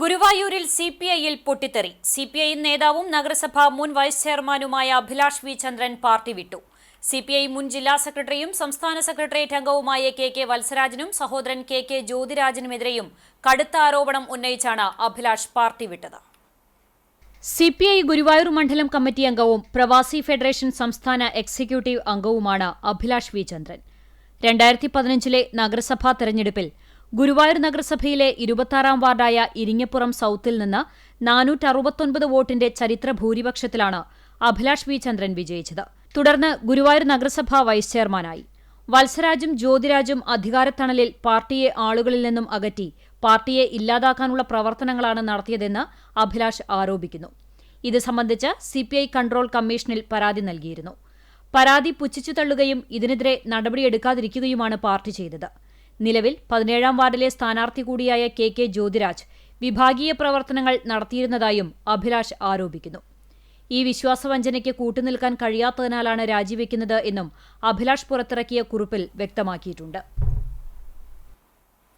ഗുരുവായൂരിൽ C P ഐയിൽ പൊട്ടിത്തെറി. സി പി ഐ നേതാവും നഗരസഭാ മുൻ വൈസ് ചെയർമാനുമായ അഭിലാഷ് വി ചന്ദ്രൻ പാർട്ടി വിട്ടു. സി പി ഐ മുൻ ജില്ലാ സെക്രട്ടറിയും സംസ്ഥാന സെക്രട്ടേറിയറ്റ് അംഗവുമായ കെ കെ വത്സരാജനും സഹോദരൻ കെ കെ ജ്യോതിരാജനുമെതിരെയും കടുത്ത ആരോപണം ഉന്നയിച്ചാണ് അഭിലാഷ് പാർട്ടി വിട്ടത്. സി പി ഐ ഗുരുവായൂർ മണ്ഡലം കമ്മിറ്റി അംഗവും പ്രവാസി ഫെഡറേഷൻ സംസ്ഥാന എക്സിക്യൂട്ടീവ് അംഗവുമാണ് അഭിലാഷ് വി ചന്ദ്രൻ. രണ്ടായിരത്തി പതിനഞ്ചിലെ നഗരസഭാ തെരഞ്ഞെടുപ്പിൽ ഗുരുവായൂർ നഗരസഭയിലെ ഇരുപത്താറാം വാർഡായ ഇരിങ്ങപ്പുറം സൌത്തിൽ നിന്ന് നാനൂറ്ററുപത്തൊൻപത് വോട്ടിന്റെ ചരിത്ര ഭൂരിപക്ഷത്തിലാണ് അഭിലാഷ് വി. ചന്ദ്രൻ വിജയിച്ചത്. തുടർന്ന് ഗുരുവായൂർ നഗരസഭാ വൈസ് ചെയർമാനായി. വത്സരാജും ജ്യോതിരാജും അധികാരത്തണലിൽ പാർട്ടിയെ ആളുകളിൽ നിന്നും അകറ്റി പാർട്ടിയെ ഇല്ലാതാക്കാനുള്ള പ്രവർത്തനങ്ങളാണ് നടത്തിയതെന്ന് അഭിലാഷ് ആരോപിക്കുന്നു. ഇത് സംബന്ധിച്ച് സിപിഐ കൺട്രോൾ കമ്മീഷനിൽ പരാതി നൽകിയിരുന്നു. പരാതി പുച്ഛിച്ചു തള്ളുകയും ഇതിനെതിരെ നടപടിയെടുക്കാതിരിക്കുകയുമാണ് പാർട്ടി ചെയ്തത്. നിലവിൽ പതിനേഴാം വാർഡിലെ സ്ഥാനാർത്ഥി കൂടിയായ കെ കെ ജ്യോതിരാജ് വിഭാഗീയ പ്രവർത്തനങ്ങൾ നടത്തിയിരുന്നതായും അഭിലാഷ് ആരോപിക്കുന്നു. ഈ വിശ്വാസവഞ്ചനയ്ക്ക് കൂട്ടുനിൽക്കാൻ കഴിയാത്തതിനാലാണ് രാജിവെക്കുന്നത് എന്നും അഭിലാഷ് പുറത്തിറക്കിയ കുറിപ്പിൽ വ്യക്തമാക്കിയിട്ടുണ്ട്.